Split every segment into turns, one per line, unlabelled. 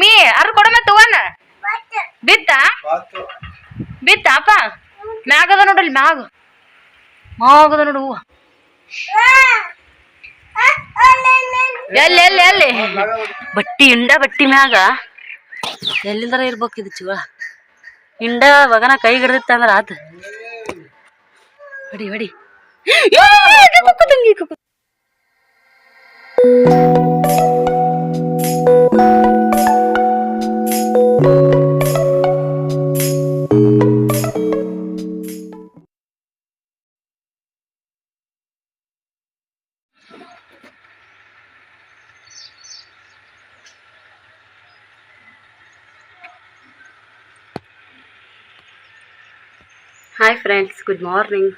Me ಅರ್ ಕೊಡಮ ತಗೋಣ ಬಿತ್ತ? ಬಿತ್ತ ಅಪ್ಪ? ಮ್ಯಾಗದ ನೋಡ್ರಿ ಮ್ಯಾಗ. ಮ್ಯಾಗದ ನೋಡು ಹೂವ. ಎಲ್ಲಿ ಎಲ್ಲಿ ಎಲ್ಲಿ? ಬಟ್ಟಿ ಇಂಡ ಬಟ್ಟಿ ಮ್ಯಾಗ. ಎಲ್ಲಿಂದರ ಇರ್ಬೇಕು ಇದು ಚಿವ? ಇಂಡ ಮಗನ ಕೈ ಹಿಡ್ದಿತ್ತ ಅಂದ್ರ ಆತ. ಹೊಡಿ ಹೊಡಿ. ಏ, ಕುಕ್ಕು ಹಾಯ್ ಫ್ರೆಂಡ್ಸ್ ಗುಡ್ ಮಾರ್ನಿಂಗ್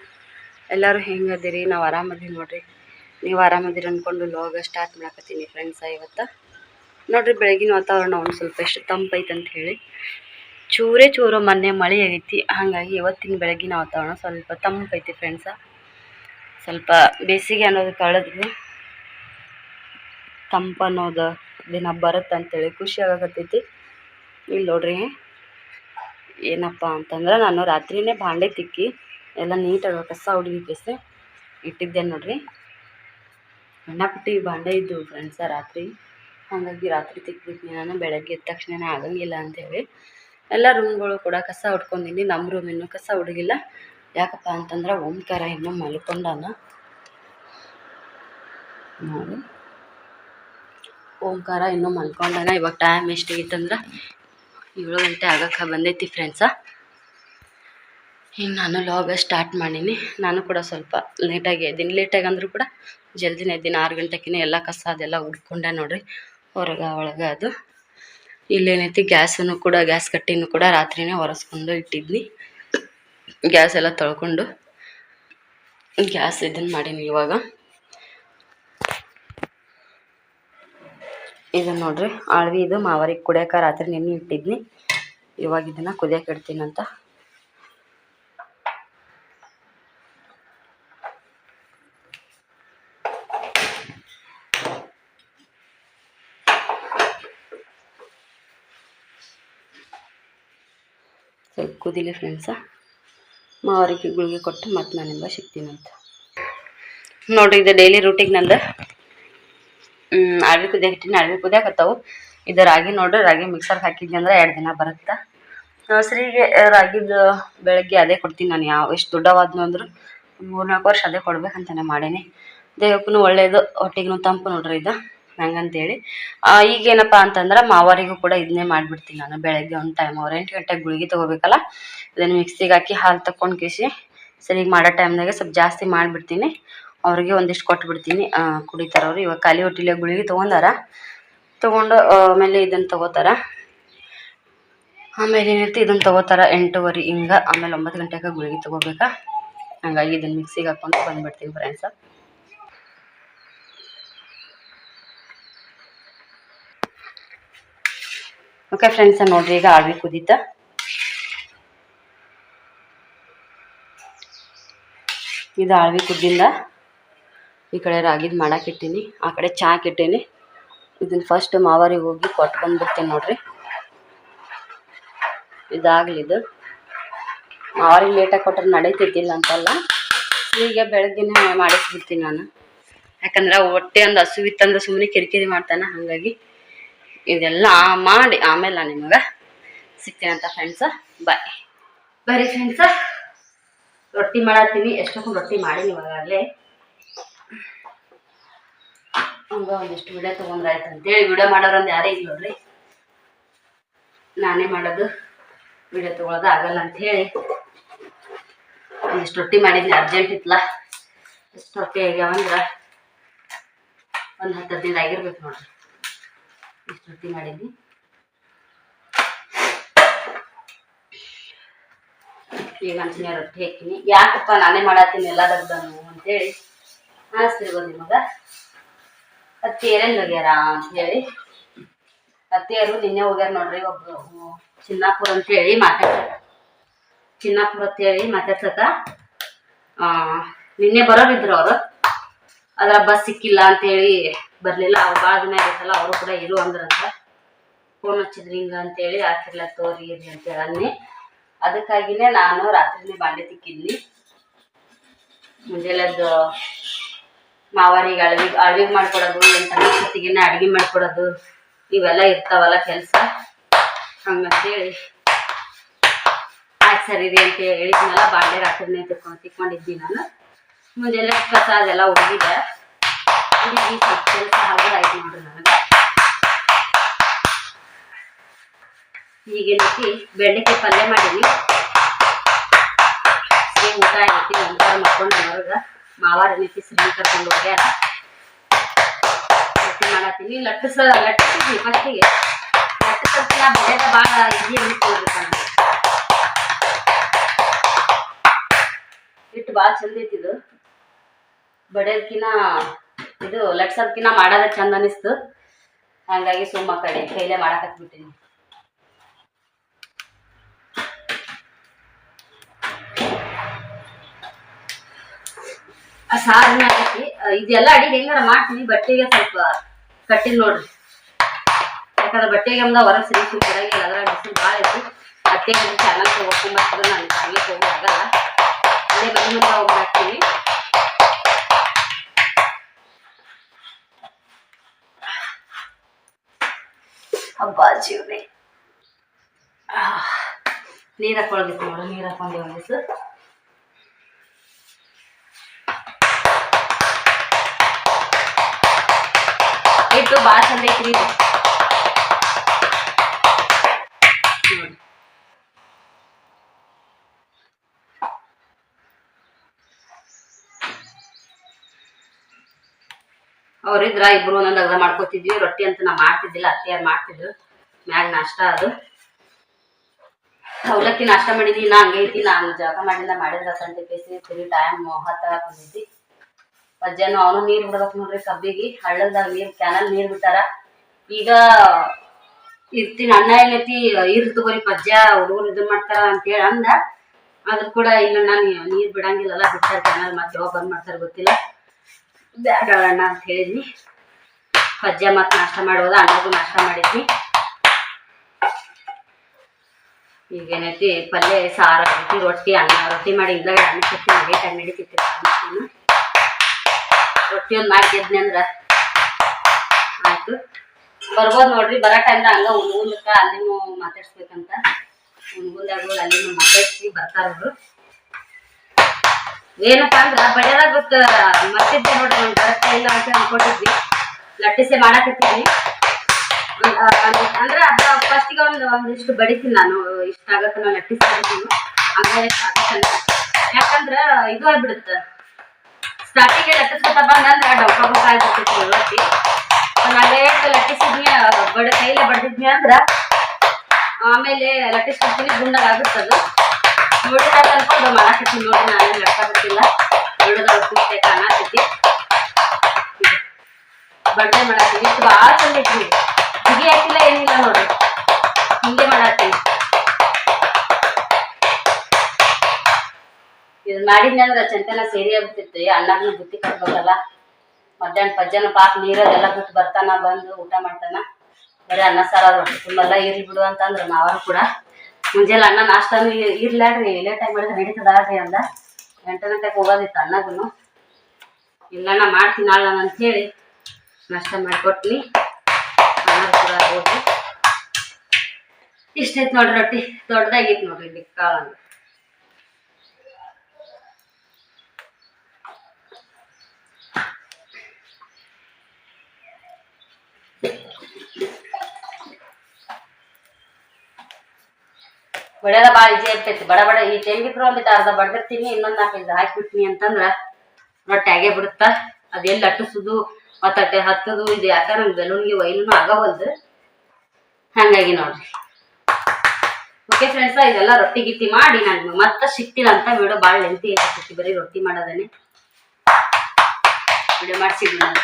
ಎಲ್ಲರೂ ಹೆಂಗದಿರಿ? ನಾವು ಆರಾಮದೀವಿ ನೋಡ್ರಿ. ನೀವು ಆರಾಮದಿರಿ ಅಂದ್ಕೊಂಡು ಲೋಗ ಸ್ಟಾರ್ಟ್ ಮಾಡಕತ್ತೀನಿ ಫ್ರೆಂಡ್ಸ ಇವತ್ತು ನೋಡ್ರಿ ಬೆಳಗಿನ ವಾತಾವರಣ ಒಂದು ಸ್ವಲ್ಪ ಎಷ್ಟು ತಂಪೈತೆ ಅಂತ ಹೇಳಿ. ಚೂರೇ ಚೂರು ಮೊನ್ನೆ ಮಳೆ ಆಗೈತಿ, ಹಾಗಾಗಿ ಇವತ್ತಿನ ಬೆಳಗಿನ ವಾತಾವರಣ ಸ್ವಲ್ಪ ತಂಪೈತಿ ಫ್ರೆಂಡ್ಸ ಸ್ವಲ್ಪ ಬೇಸಿಗೆ ಅನ್ನೋದು ಕಳೆದ್ರಿ ತಂಪು ಅನ್ನೋದು ದಿನ ಬರುತ್ತೆ ಅಂತೇಳಿ ಖುಷಿ ಆಗಕತ್ತೈತಿ. ಇಲ್ಲಿ ನೋಡ್ರಿ. ಏನಪ್ಪ ಅಂತಂದ್ರೆ ನಾನು ರಾತ್ರಿನೇ ಬಾಂಡೆ ತಿಕ್ಕಿ ಎಲ್ಲ ನೀಟಾಗಿ ಕಸ ಹುಡುಗಿ ಕೆಸೆ ಇಟ್ಟಿದ್ದೆ ನೋಡ್ರಿ. ಪುಟ್ಟಿ ಬಾಂಡೆ ಇದ್ದು ಫ್ರೆಂಡ್ಸ ರಾತ್ರಿ. ಹಾಗಾಗಿ ರಾತ್ರಿ ತಿಕ್ಬಿಟ್ಟು ನಾನು, ಬೆಳಗ್ಗೆ ಎದ್ದ ತಕ್ಷಣ ಆಗಂಗಿಲ್ಲ ಅಂಥೇಳಿ ಎಲ್ಲ ರೂಮ್ಗಳು ಕೂಡ ಕಸ ಹೊಡ್ಕೊಂಡಿನಿ ನಮ್ಮ ರೂಮ್ ಇನ್ನೂ ಕಸ ಹುಡುಗಿಲ್ಲ. ಯಾಕಪ್ಪ ಅಂತಂದ್ರೆ ಓಂಕಾರ ಇನ್ನೂ ಮಲ್ಕೊಂಡಾನ. ನೋಡಿ. ಓಂಕಾರ ಇನ್ನೂ ಮಲ್ಕೊಂಡಾನ. ಇವಾಗ ಟೈಮ್ ಎಷ್ಟಾಗಿತ್ತಂದ್ರೆ ಏಳು ಗಂಟೆ ಆಗಕ್ಕೆ ಬಂದೈತಿ ಫ್ರೆಂಡ್ಸ ಈಗ ನಾನು ಲಾಗ ಸ್ಟಾರ್ಟ್ ಮಾಡೀನಿ. ನಾನು ಕೂಡ ಸ್ವಲ್ಪ ಲೇಟಾಗಿ ಎದ್ದೀನಿ. ಲೇಟಾಗಿ ಅಂದರೂ ಕೂಡ ಜಲ್ದಿನೇ ಎದ್ದೀನಿ. ಆರು ಗಂಟೆಗೆ ಎಲ್ಲ ಕಸ ಅದೆಲ್ಲ ಉಡ್ಕೊಂಡೆ ನೋಡ್ರಿ. ಹೊರಗೆ, ಒಳಗೆ ಅದು. ಇಲ್ಲೇನೈತಿ, ಗ್ಯಾಸನ್ನು ಕೂಡ, ಗ್ಯಾಸ್ ಕಟ್ಟಿನೂ ಕೂಡ ರಾತ್ರಿನೇ ಒರೆಸ್ಕೊಂಡು ಇಟ್ಟಿದ್ನಿ. ಗ್ಯಾಸ್ ಎಲ್ಲ ತೊಳ್ಕೊಂಡು ಗ್ಯಾಸ್ ಇದನ್ನು ಮಾಡೀನಿ ಇವಾಗ. ಇದನ್ನ ನೋಡ್ರಿ, ಆಳ್ವಿ ಇದು ಮಾವರಿಗೆ ಕುಡಿಯೋಕೆ ರಾತ್ರಿ ನೆನೆ ಇಟ್ಟಿದ್ನಿ. ಇವಾಗ ಇದನ್ನ ಕುದಿಯಕ್ಕೆ ಇಡ್ತೀನಂತ ಸ್ವಲ್ಪ ಕುದಿಲಿ ಫ್ರೆಂಡ್ಸ ಮಾವರಿಗೆ ಗುಳಿಗೆ ಕೊಟ್ಟು ಮತ್ತೆ ನಾನಿಂದ ಸಿಗ್ತೀನಂತ ನೋಡ್ರಿ, ಇದು ಡೈಲಿ ರೂಟಿಗೆ ನಂದು. ಅಳವಿ ಕುದಿಯಕ್ಕೆ ಇಟ್ಟಿನಿ ಅಳವಿ ಕುದಿಯಾಕತ್ತಾವು. ಇದು ರಾಗಿ ನೋಡ್ರಿ, ರಾಗಿ ಮಿಕ್ಸರ್ಗೆ ಹಾಕಿದ್ವಿ ಅಂದ್ರೆ ಎರಡು ದಿನ ಬರುತ್ತೆ. ಹಸ್ರಿಗೆ ರಾಗಿದು ಬೆಳಗ್ಗೆ ಅದೇ ಕೊಡ್ತೀನಿ ನಾನು ಯಾವ, ಎಷ್ಟು ದೊಡ್ಡವಾದ್ನು ಅಂದ್ರು ಮೂರ್ನಾಲ್ಕು ವರ್ಷ ಅದೇ ಕೊಡ್ಬೇಕಂತಾನೆ ಮಾಡೀನಿ. ದೇಹಕ್ಕೂ ಒಳ್ಳೇದು ಹೊಟ್ಟೆಗೂ ತಂಪು ನೋಡ್ರಿ ಇದು, ಹಂಗಂತೇಳಿ. ಈಗ ಈಗೇನಪ್ಪ ಅಂತಂದ್ರೆ ಮಾವರಿಗೂ ಕೂಡ ಇದನ್ನೇ ಮಾಡಿಬಿಡ್ತೀನಿ ನಾನು ಬೆಳಗ್ಗೆ ಒಂದು ಟೈಮ್ ಅವ್ರು ಎಂಟು ಗಂಟೆಗೆ ಗುಳಿಗೆ ತೊಗೋಬೇಕಲ್ಲ, ಇದನ್ನು ಮಿಕ್ಸಿಗೆ ಹಾಕಿ ಹಾಲು ತಕೊಂಡು ಕೇಸಿ, ಸರಿಗೆ ಮಾಡೋ ಟೈಮ್ನಾಗೆ ಸ್ವಲ್ಪ ಜಾಸ್ತಿ ಮಾಡಿಬಿಡ್ತೀನಿ. ಅವ್ರಿಗೆ ಒಂದಿಷ್ಟು ಕೊಟ್ಬಿಡ್ತೀನಿ. ಬಿಡ್ತೀನಿ ಕುಡಿತಾರೆ ಅವರು. ಇವಾಗ ಖಾಲಿ ಹೊಟ್ಟಿಲೆ ಗುಳಿಗೆ ತೊಗೊಂಡಾರ? ತೊಗೊಂಡು ಆಮೇಲೆ ಇದನ್ನು ತೊಗೋತಾರ. ಆಮೇಲೆ ಏನೈತಿ ಇದನ್ನು ತೊಗೋತಾರ ಎಂಟೂವರೆ ಹಿಂಗೆ, ಆಮೇಲೆ ಒಂಬತ್ತು ಗಂಟೆಗೆ ಗುಳಿಗೆ ತೊಗೋಬೇಕಾ? ಹಂಗಾಗಿ ಇದನ್ನು ಮಿಕ್ಸಿಗೆ ಹಾಕ್ಕೊಂಡು ಬಂದ್ಬಿಡ್ತೀನಿ ಫ್ರೆಂಡ್ಸ ಓಕೆ ಫ್ರೆಂಡ್ಸ ನೋಡ್ರಿ ಈಗ ಆಳ್ವಿ ಕುದೀತ. ಇದು ಆಳ್ವಿ ಕುದ್ದಿಂದ ಈ ಕಡೆ ರಾಗಿದ್ ಮಾಡಕ್ಕೆ ಇಟ್ಟೀನಿ, ಆ ಕಡೆ ಚಾಕ್ ಇಟ್ಟೀನಿ. ಇದನ್ನ ಫಸ್ಟ್ ಮಾವರಿಗೆ ಹೋಗಿ ಕೊಟ್ಟು ಬಂದ್ಬಿಡ್ತೀನಿ ನೋಡ್ರಿ. ಇದಾಗ್ಲಿ ಇದು. ಮಾವರಿಗೆ ಲೇಟಾಗಿ ಕೊಟ್ಟರೆ ನಡೀತಿದ್ದಿಲ್ಲ ಅಂತಲ್ಲ, ಹೀಗೆ ಬೆಳಗ್ಗೆನೇ ಮಾಡಿಸ್ಬಿಡ್ತೀನಿ ನಾನು. ಯಾಕಂದ್ರೆ ಹೊಟ್ಟೆ ಒಂದು ಹಸುವಿತ್ತಂದ್ರೆ ಸುಮ್ಮನೆ ಕಿರಿಕಿರಿ ಮಾಡ್ತಾನೆ, ಹಾಗಾಗಿ ಇದೆಲ್ಲ ಮಾಡಿ ಆಮೇಲೆ ನಿಮಗೆ ಸಿಗ್ತೀನಂತ ಫ್ರೆಂಡ್ಸ ಬಾಯ್ ಬರೀ ಫ್ರೆಂಡ್ಸ ರೊಟ್ಟಿ ಮಾಡತ್ತೀನಿ. ಎಷ್ಟೊಂದು ರೊಟ್ಟಿ ಮಾಡೀನಿ ಇವಾಗಲೇ ಹಂಗ ಒಂದಿಷ್ಟು ವಿಡಿಯೋ ತೊಗೊಂಡ್ರಾಯ್ತು ಅಂತೇಳಿ ವಿಡಿಯೋ ಮಾಡೋರಂದು ಯಾರೇ ಇಲ್ಲ ನೋಡ್ರಿ. ನಾನೇ ಮಾಡೋದು ವಿಡಿಯೋ ತೊಗೊಳೋದು ಆಗಲ್ಲ ಅಂತ ಹೇಳಿ. ಒಂದಿಷ್ಟು ರೊಟ್ಟಿ ಮಾಡಿದ್ನಿ ಅರ್ಜೆಂಟ್ ಇತ್ತಲ್ಲ. ಎಷ್ಟು ರೊಟ್ಟಿ ಆಗ್ಯಾವಂದ್ರೆ ಒಂದು ಹತ್ತು ಹದಿನೈದು ಆಗಿರ್ಬೇಕು ನೋಡ್ರಿ. ಇಷ್ಟು ರೊಟ್ಟಿ ಮಾಡಿದ್ನಿ. ಈಗ ಅಂಚಿನ ರೊಟ್ಟಿ ಹಾಕಿನಿ ಯಾಕಪ್ಪ ನಾನೇ ಮಾಡತ್ತೀನಿ ಎಲ್ಲ ದಗ್ದನು ಅಂತೇಳಿ ಅನಿಸ್ತಿರ್ಬೋದು ನಿಮಗೆ. ಅತ್ತಿಯರೆಲ್ಲ ಹೋಗ್ಯಾರ ಅಂತ ಹೇಳಿ ಅತ್ತಿಯರು ನಿನ್ನೆ ಹೋಗ್ಯಾರ ನೋಡ್ರಿ ಒಬ್ರು ಚಿನ್ನಾಪುರ ಅಂತ ಹೇಳಿ ಮಾತಾಡ್ಸ ಚಿನ್ನಾಪುರ ಅಂತ ಹೇಳಿ ಮಾತಾಡ್ಸಕ ನಿನ್ನೆ ಬರೋರಿದ್ರು ಅವರು. ಅದ್ರ ಬಸ್ ಸಿಕ್ಕಿಲ್ಲ ಅಂತ ಹೇಳಿ ಬರ್ಲಿಲ್ಲ. ಅವ್ರು ಭಾಳ ದಿನ ಆಗೈತಲ್ಲ ಅವರು ಕೂಡ ಇರು ಅಂದ್ರಂತ. ಫೋನ್ ಹಚ್ಚಿದ್ರಿ ಹಿಂಗ ಅಂತೇಳಿ ಹಾಕಿರ್ಲ ತೋರಿ ಇರ್ರಿ ಅಂತ ಅನ್ನಿ ಅದಕ್ಕಾಗಿನೇ ನಾನು ರಾತ್ರಿನೇ ಬಾಂಡೆ ತಿಕ್ಕಿದ್ನಿ. ಮುಂಜಾನೆದ್ದು ಮಾವಾರಿಗೆ ಅಳವಿ ಅಳವಿಗೆ ಮಾಡ್ಕೊಡೋದು ಎಂಥ ಸುತ್ತಿಗೆ ಅಡುಗೆ ಮಾಡ್ಕೊಡೋದು, ಇವೆಲ್ಲ ಇರ್ತಾವಲ್ಲ ಕೆಲಸ. ಹಂಗಂತೇಳಿ. ಆಯ್ತು ಸರಿ ರೀ ಅಂತ ಹೇಳಿದ್ನಲ್ಲ, ಬಾಂಡೆ ರಾತ್ರಿನೇ ತಿಕ್ಕೊಂಡು ತಿಕ್ಕೊಂಡಿದ್ದಿ ನಾನು. ಮುಂಜಾನೆ ಕಸ ಅದೆಲ್ಲ ಹುಡುಗಿದೆ ಹುಡುಗಿ ಸ್ವಲ್ಪ ಕೆಲಸ ಆಗೋದಾಯ್ತು ನೋಡ್ರಿ ನನಗೆ. ಈಗೇನೈತಿ ಬೆಂಡೆಕಾಯಿ ಪಲ್ಯ ಮಾಡೀನಿ. ಊಟ ಆಗೈತಿ ನಂತರ ಮಾಡ್ಕೊಂಡು ಹೊರಗೆ ಮಾವಾರ ಸಿರಿ ಕರ್ಕೊಂಡು ಹೋಗ್ಯಾರ ಮಾಡತ್ತೀನಿ. ಲಟ್ಟಿಸ ಲಟ್ಟಿಸಿದ್ವಿ ಫಸ್ಟಿಗೆ ಲಟ್ಟಿಸೋದಕ್ಕಿಂತ ಬೆಳೆದ ಭಾಳ ಹಿಟ್ಟು ಭಾಳ ಚಂದ ಇದು. ಬಡಿಯೋದ್ಕಿನ ಇದು ಲಟ್ಸೋದ್ಕಿನ ಮಾಡೋದ ಚಂದ ಅನಿಸ್ತು. ಹಂಗಾಗಿ ಸುಮ್ಮ ಕಡೆ ಕೈಲೇ ಮಾಡಾಕತ್ಬಿಟ್ಟಿನಿ ಆ ಸಾರಿನ ಆಗೈತಿ ಇದೆಲ್ಲ ಅಡಿಗೆ ಹೆಂಗಾರ ಮಾಡ್ತೀನಿ, ಬಟ್ಟೆಗೆ ಸ್ವಲ್ಪ ಕಟ್ಟಿಲ್ ನೋಡ್ರಿ. ಯಾಕಂದ್ರೆ ಬಟ್ಟೆಗೆ ಅಂದ ಹೊರ ಸರಿ ಕೊಡಂಗಿಲ್ಲ ಅದರ ಬಿಸಿಲು ಭಾಳ ಐತಿ. ಅತ್ತೆ ಚಾನಲ್ ಹೋಗ್ಕೊಂಬರ್ತಿದ್ರೆ ನಾನು ಕಾರ್ಲಿಕ್ಕೆ ಹೋಗಿ ಆಗಲ್ಲ. ಬಂದ ಮುಂದೆ ಹೋಗಿ ಮಾಡ್ತೀನಿ ಹಬ್ಬ ನೀರ ನೀರು ಹಾಕೊಳ್ಬೇಕು ನೋಡಿ, ನೀರು ಹಾಕೊಂಡೆ ಭಾಳ ಚಂದ ಐತ್ರಿ ಅವ್ರಿದ್ರ ಇಬ್ರು ಒಂದೊಂದು ಅಗ್ರ ಮಾಡ್ಕೋತಿದ್ವಿ. ರೊಟ್ಟಿ ಅಂತ ನಾ ಮಾಡ್ತಿದ್ದಿಲ್ಲ ಅತ್ತೆಯಾರು ಮಾಡ್ತಿದ್ರು. ಮ್ಯಾಗ ನಾಷ್ಟ ಅದು. ಅವಲಕ್ಕಿ ನಾಷ್ಟ ಮಾಡಿದ್ವಿ, ನಾ ಹಂಗೈತಿ ನಾನು ಜಾಗ ಮಾಡಿಲ್ಲ, ಮಾಡಿದ್ರ ಸಂಡೆ ಬೇಸಿ ತಿರುಗಿ ಟೈಮ್ ಹತ್ತ ಬಂದಿದ್ದಿ ಅಜ್ಜನು ಅವನು ನೀರ್ ಬಿಡ್ಬೇಕು ನೋಡ್ರಿ ಕಬ್ಬಿಗೆ. ಹಳ್ಳದಾಗ ನೀರ್ ಕ್ಯಾನಲ್ ನೀರ್ ಬಿಟ್ಟಾರ. ಈಗ ಇರ್ತೀನಿ ಅಣ್ಣ ಏನೈತಿ ಇರ್ತು ಬರೀ ಪಜ್ಜ, ಹುಡುಗರು ಇದು ಮಾಡ್ತಾರ ಅಂತೇಳಿ ಅಂದ. ಆದ್ರೂ ಕೂಡ ಇಲ್ಲ ನಾನು ನೀರ್ ಬಿಡಂಗಿಲ್ಲಲ್ಲ ಬಿಟ್ಟಾರ ಕ್ಯಾನಲ್ ಮತ್ತೆ ಯಾವಾಗ ಬಂದ್ ಮಾಡ್ತಾರ ಗೊತ್ತಿಲ್ಲ. ಬ್ಯಾಡ ಅಣ್ಣ ಅಂತ ಹೇಳಿದ್ನಿ. ಪಜ್ಜ ಮತ್ತೆ ನಾಷ್ಟ ಮಾಡೋದ ಅಣ್ಣಗೂ ನಾಷ್ಟ ಮಾಡಿದ್ವಿ ಈಗೇನೈತಿ ಪಲ್ಯ, ಸಾರು, ರೊಟ್ಟಿ ರೊಟ್ಟಿ, ಅನ್ನ, ರೊಟ್ಟಿ ಮಾಡಿ ಇಲ್ಲ ಅನ್ನ ಚಟ್ನಿ ಲೇಟಾಗಿ ನಡೀತಿತ್ತು ಅನ್ನ ರೊಟ್ಟಿ ಒಂದು ಮಾಡಿದ್ನಿ ಅಂದ್ರ. ಆಯ್ತು. ಬರ್ಬೋದು ನೋಡ್ರಿ, ಬರೋ ಟೈಮ್ದಾಗ ಹಂಗ ಉಣ್ಗುಂದಕ್ಕ ಅಲ್ಲಿನೂ ಮಾತಾಡ್ಸ್ಬೇಕಂತ. ಉಣ್ಗುಂದಾಗ ಅಲ್ಲಿನೂ ಮಾತಾಡ್ಸಿ ಬರ್ತಾರ ಅವರು. ಏನಪ್ಪಾ ಅಂದ್ರ ಬಡಿಯೋದಾಗ ಗೊತ್ತ ಮತ್ತಿದ್ದೆ ನೋಡ್ರಿ, ಒಂದ್ ಬರತ್ತೆ ಇಲ್ಲ ಅಂತ ಅನ್ಕೊಂಡಿದ್ವಿ. ಲಟ್ಟಿಸೆ ಮಾಡಕತ್ತೀನಿ. ಅಂದ್ರೆ ಅದ ಫಸ್ಟಿಗೆ ಒಂದು ಒಂದಿಷ್ಟು ಬಡಿತೀನಿ ನಾನು, ಇಷ್ಟ ಆಗತ್ತ ನಾನು ಲಟ್ಟಿಸಿ ಹಂಗಾಗಿ ಆಗತ್ತಲ್ಲ ಯಾಕಂದ್ರ ಇದು ಆಗ್ಬಿಡುತ್ತ. ಸ್ಟಾರ್ಟಿಗೆ ಲಟ್ಟಿಸ್ಕೊತ ಬಂದಂದ್ರ ಡಬ್ಬ ಮುಖ ಆಗ್ಬಿಟ್ಟಿತ್ತು ರೊಟ್ಟಿ ಲೇಟ್ ಲಟ್ಟಿಸಿದ್ನಿ ಬಡ ಕೈಲೇ ಬಡ್ದಿದ್ನಿ ಅಂದ್ರ ಆಮೇಲೆ ಲಟ್ಟಿಸ್ಕೊಡ್ತೀನಿ ಗುಂಡಾಗ ಆಗುತ್ತದು ನೋಡಿದಾಗ ಅನ್ಕೊಂಡು ಮಾಡಾಕತ್ತೀನಿ ನೋಡಿ ನಾನು ಲಟ್ಟ ನೋಡಿದಾಗ ಖುಷಿ ಕಾಣಾಕತ್ತಿ. ಬಡ್ಡೆ ಮಾಡಾಕತ್ತೀನಿ ಭಾಳ ಚಂದ ಐತಿ ಬಿಗಿ ಹಾಕಿಲ್ಲ, ಏನಿಲ್ಲ ನೋಡ್ರಿ. ಹಿಂಗೆ ಮಾಡಾಕತ್ತೀನಿ ಇದು ಮಾಡಿದ್ನಂದ್ರ ಚಂತನ ಸೇರಿ ಆಗ್ಬಿಟ್ಟಿತ್ತು. ಅಣ್ಣನ ಬುತ್ತಿ ಕಟ್ಬೇಕಲ್ಲ. ಮಧ್ಯಾಹ್ನ ಪಜ್ಜನ ಪಾಪ ನೀರದೆಲ್ಲ ಬಿಟ್ಟು ಬರ್ತಾನ, ಬಂದು ಊಟ ಮಾಡ್ತಾನ. ಬರೀ ಅನ್ನ, ಸಾರ ತುಂಬಲ್ಲ ಇರ್ಲಿ ಬಿಡು ಅಂತಂದ್ರೆ ನಾವಾರು ಕೂಡ. ಮುಂಜಾನೆ ಅಣ್ಣ ನಾಷ್ಟಾನು ಇರ್ಲಾಡ್ರಿ ಲೇಟ್ ಆಗಿ ಮಾಡಿದ್ರೆ ನಡೀತದಾಡ್ರಿ ಅಂದ. ಎಂಟು ಗಂಟೆಗೆ ಹೋಗೋದಿತ್ತು ಅಣ್ಣಗೂ ಇಲ್ಲಣ್ಣ, ಮಾಡ್ತೀನಿ ನಾಳೆ ಅಂತೇಳಿ ನಾಷ್ಟ ಮಾಡಿಕೊಟ್ನಿ. ಅಣ್ಣ ಕೂಡ ಹೋಗಿ. ಇಷ್ಟೈತ್ ನೋಡ್ರಿ ರೊಟ್ಟಿ. ದೊಡ್ಡದಾಗಿತ್ತು ನೋಡ್ರಿ ಇಲ್ಲಿ ಬಡಿಯೋದ ಭಾಳ ಈಜಿ ಆಗ್ತೈತಿ. ಬಡ ಬಡ ಈ ತೆಂಗಿದ್ರು ಒಂದಿಟ್ಟು ಅರ್ಧ ಬಡ್ದಿರ್ತೀನಿ ಇನ್ನೊಂದು ನಾಲ್ಕೈದು ಹಾಕ್ಬಿಡ್ತೀನಿ ಅಂತಂದ್ರ ರೊಟ್ಟಿ ಆಗೇ ಬಿಡುತ್ತ. ಅದೆಲ್ಲಿ ಅಟ್ಟಿಸುದು ಮತ್ತೆ ಹತ್ತದು, ಇದು ಯಾಕ ನಂಗೆ ಬೆಲೂನ್ಗೆ ವೈಲೂನು ಆಗವಲ್ದು. ಹಂಗಾಗಿ ನೋಡ್ರಿ. ಓಕೆ ಫ್ರೆಂಡ್ಸ ಇದೆಲ್ಲ ರೊಟ್ಟಿ ಗಿಟ್ಟಿ ಮಾಡಿ ನಾನು ಮತ್ತೆ ಸಿಗ್ತೀನಿ ಅಂತ ವಿಡಿಯೋ ಭಾಳ ಲೆಂತಿ ಆಗ್ತೈತಿ ಬರೀ ರೊಟ್ಟಿ ಮಾಡೋದೇನೆ ವಿಡಿಯೋ ಮಾಡಿಸಿದ್ವಿ ನಾನು.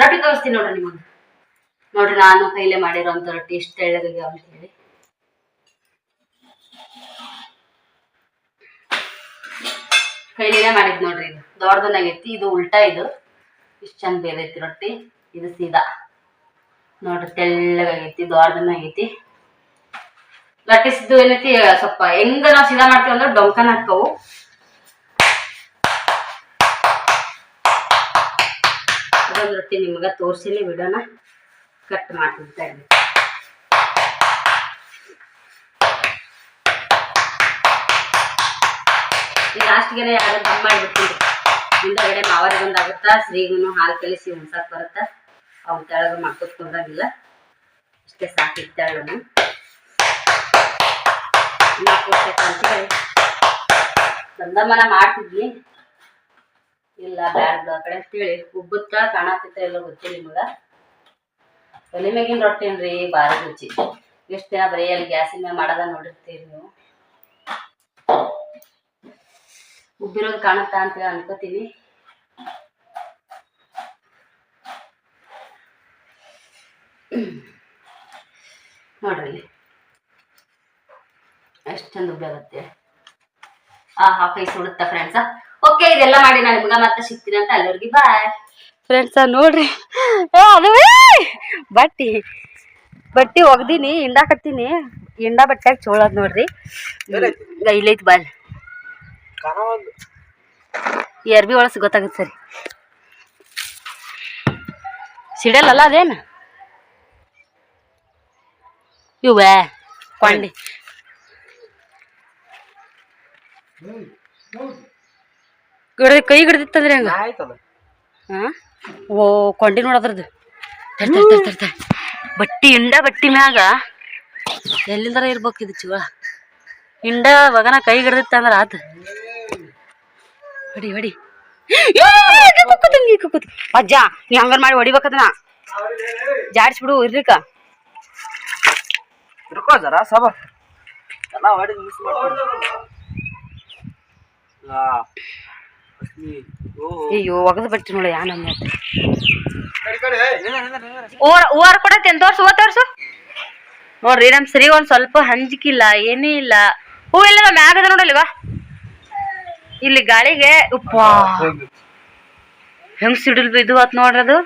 ರೊಟ್ಟಿ ತೋರಿಸ್ತೀನಿ ನೋಡ್ರಿ ನಿಮಗೆ ನೋಡ್ರಿ ನಾನು ಕೈಲೇ ಮಾಡಿರೋಂಥ ರೊಟ್ಟಿ ಇಷ್ಟು ತೆಳ್ಳಗಾಗ್ಯಾವ ಅಂತ ಹೇಳಿ. ಕೈಲಿನೇ ಮಾಡಿದ್ ನೋಡ್ರಿ ಇದು. ದೊಡ್ಡದನ್ನಾಗೈತಿ ಇದು ಉಲ್ಟಾ ಇದು. ಇಷ್ಟು ಚಂದ ಬೇದೈತಿ ರೊಟ್ಟಿ. ಇದು ಸೀದಾ. ನೋಡ್ರಿ ತೆಳ್ಳಗಾಗೈತಿ ದೊಡ್ಡದನ್ನ ಆಗೈತಿ ಲಟ್ಟಿಸಿದ್ದು ಏನೈತಿ, ಸ್ವಲ್ಪ ಹೆಂಗ ನಾವು ಸೀದಾ ಮಾಡ್ತೀವಿ ಅಂದ್ರೆ ಡೊಂಕನ ಹಾಕವು. ಅದೊಂದು ರೊಟ್ಟಿ ನಿಮ್ಗೆ ತೋರಿಸಿನಿ ವಿಡಿಯೋನ ಕಟ್ ಮಾಡ್ತಿರ್ತಾ ಇದ್ವಿ ಈ ಲಾಸ್ಟ್ಗೆ ಯಾರು ಬಂದ್ ಮಾಡಿಬಿಡ್ತೀನಿ ಹಿಂದಗಡೆ ಮಾವರ ಒಂದು ಆಗುತ್ತಾ ಶ್ರೀಗುನು ಹಾಲು ಕಲಿಸಿ ಉಣ್ಸಕ್ ಬರುತ್ತ ಅವ್ನ ತೆಳಗ ಮಾಡ್ಕೊತ್ಕೊಂಡಾಗಿಲ್ಲ ಇಷ್ಟೇ ಸಾಕು ತೆಳಗನು ಅಂತೇಳಿ ಸಂದಮನ ಮಾಡ್ತಿದ್ವಿ ಇಲ್ಲ, ಬ್ಯಾಡ ಬಿಡು ಆ ಕಡೆ ಅಂತೇಳಿ ಉಬ್ಬುತ್ತ ಕಾಣತ್ತಿತ್ತ ಎಲ್ಲ ಗೊತ್ತಿಲ್ಲ ನಿಮಗ. ಒಲೆ ಮ್ಯಾಗಿನ ರೊಟ್ಟಿ ಏನ್ರಿ? ಭಾರಿ ರುಚಿ. ಎಷ್ಟು ದಿನ ಬರೀ ಅಲ್ಲಿ ಗ್ಯಾಸಿನ ಮಾಡೋದ ನೋಡಿರ್ತೀರಿ ನೀವು. ಉಬ್ಬಿರೋದು ಕಾಣುತ್ತಾ ಅಂತ ಅನ್ಕೋತೀನಿ. ನೋಡ್ರಿ ಎಷ್ಟು ಚಂದ ಉಬ್ಬಾಗುತ್ತೆ ಆ ಹಾಫ್ ಐಸ್ ಉಡುತ್ತಾ ಫ್ರೆಂಡ್ಸ ಓಕೆ ಇದೆಲ್ಲ ಮಾಡಿ ನಾನು ನಿಮ್ಗೆ ಮತ್ತೆ ಸಿಗ್ತೀನಿ ಅಂತ ಅಲ್ಲಿವರೆಗೆ ಬಾಯ್ ಫ್ರೆಂಡ್ಸ ನೋಡ್ರಿ. ಅದು ಬಟ್ಟಿ. ಬಟ್ಟಿ ಒಗ್ದೀನಿ ಹಿಂಡಾಕತ್ತೀನಿ ಹಿಂಡ ಬಟ್ಟೆ ಚೋಳದ್ ನೋಡ್ರಿ. ಇಲ್ಲೈತಿ ಬಾಲ್ ಈ ಅರ್ಬಿ ಒಳಸ್ ಗೊತ್ತಾಗುತ್ತೆ ಸರಿ. ಸಿಡಲ್ಲಲ್ಲ ಅದೇನು? ಇವೆ ಕೊಂಡಿ. ಗಿಡ ಕೈ ಹಿಡ್ದಿತ್ತಂದ್ರೆ ಹಂಗ? ಹಾ ಓ ಕೊಂಡಿ ನೋಡದ್ರದ್ದು. ಬಟ್ಟಿ ಇಂಡ ಬಟ್ಟಿ ಮ್ಯಾಗ ಎಲ್ಲಿಂದರ ಇರ್ಬೇಕು ಇದು ಚಿವ? ಇಂಡ ಮಗನ ಕೈ ಹಿಡ್ದಿತ್ತ ಅಂದ್ರ ಆತ. ಹೊಡಿ ಹೊಡಿ. ಅಜ್ಜ ನೀ ಹಂಗಾರ ಮಾಡಿ ಹೊಡಿಬೇಕದನ್ನ. ಜಾಡಿಸ್ಬಿಡು ಇರ್ಲಿಕ್ಕ.
ಇರ್ಕೋ ಜರ ಸಬ. ಎಲ್ಲ ಹೊಡಿ ಮಿಸ್ ಮಾಡ್ಕೊಂಡು. ಹಾ ಅಶ್ಮಿ ಓ
ಅಯ್ಯೋ ಒಗದು ಬರ್ತೀನಿ ನೋಡ ಯಾ ನಮ್ಮ ಓರ್ ಕೊಡತ್ತೇನ್ ತೋರ್ಸು ಓ ತೋರ್ಸು ನೋಡ್ರಿ ನಮ್ ಸರಿ ಒಂದ್ ಸ್ವಲ್ಪ ಹಂಜಿಕಿಲ್ಲ ಏನೂ ಇಲ್ಲ. ಹೂ ಇಲ್ಲ ಮ್ಯಾಗದ ನೋಡಲ್ವಾ? ಇಲ್ಲಿ ಗಾಳಿಗೆ ಉಪ್ಪ. ಹೆಂಗ್ ಸಿಡಿಲ್ ಬಿದ್ದು ಆತ್ ನೋಡ್ರದು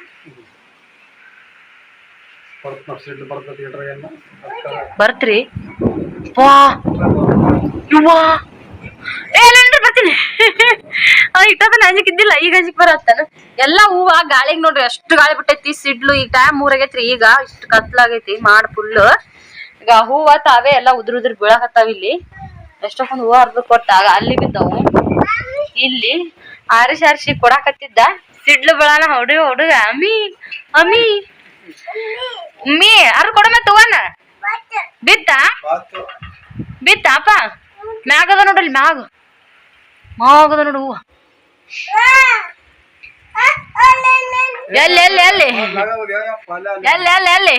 ಬರ್ತ್ರಿ. ವಾ ಯುವಾ ಬರ್ತೀನಿ. ಆ, ಇಟ್ಟದನ್ನ ಅಂಜಿಕ್ ಇದ್ದಿಲ್ಲ ಈಗ ಅಂಜಿಕ್ ಬರತ್ತಾನ? ಎಲ್ಲಾ ಹೂವ ಗಾಳಿಗ್ ನೋಡ್ರಿ ಅಷ್ಟು ಗಾಳಿ ಬಿಟ್ಟೈತಿ ಸಿಡ್ಲು ಈಗ ಟೈಮ್ ಮೂರಾಗೈತ್ರಿ ಈಗ ಇಷ್ಟು ಕತ್ಲಾಗೈತಿ ಮಾಡ್ ಫುಲ್ ಈಗ ಹೂವ ತಾವೇ ಎಲ್ಲ ಉದ್ರ ಉದ್ರ ಬೀಳಕತ್ತಾವ ಇಲ್ಲಿ. ಎಷ್ಟೊಂದು ಹೂವ ಹರಿದು ಕೊಟ್ಟಾಗ ಅಲ್ಲಿ ಬಿದ್ದವು. ಇಲ್ಲಿ ಆರಿಸಿ ಆರಿಸಿ ಕೊಡಾಕತ್ತಿದ್ದ. ಸಿಡ್ಲು ಬೆಳನ ಹುಡುಗ ಹುಡುಗ ಅಮ್ಮಿ ಅಮ್ಮಿ ಅಮ್ಮಿ ಅರ್ ಕೊಡಮ ತಗೋಣ ಬಿತ್ತ? ಬಿತ್ತ ಅಪ್ಪ? ಮ್ಯಾಗದ ನೋಡ್ರಿ ಮ್ಯಾಗ. ಮಾಗದ ನೋಡು ಹೂವ. ಎಲ್ಲಿ ಎಲ್ಲಿ ಎಲ್ಲಿ? ಎಲ್ಲಿ ಎಲ್ಲಿ ಎಲ್ಲಿ?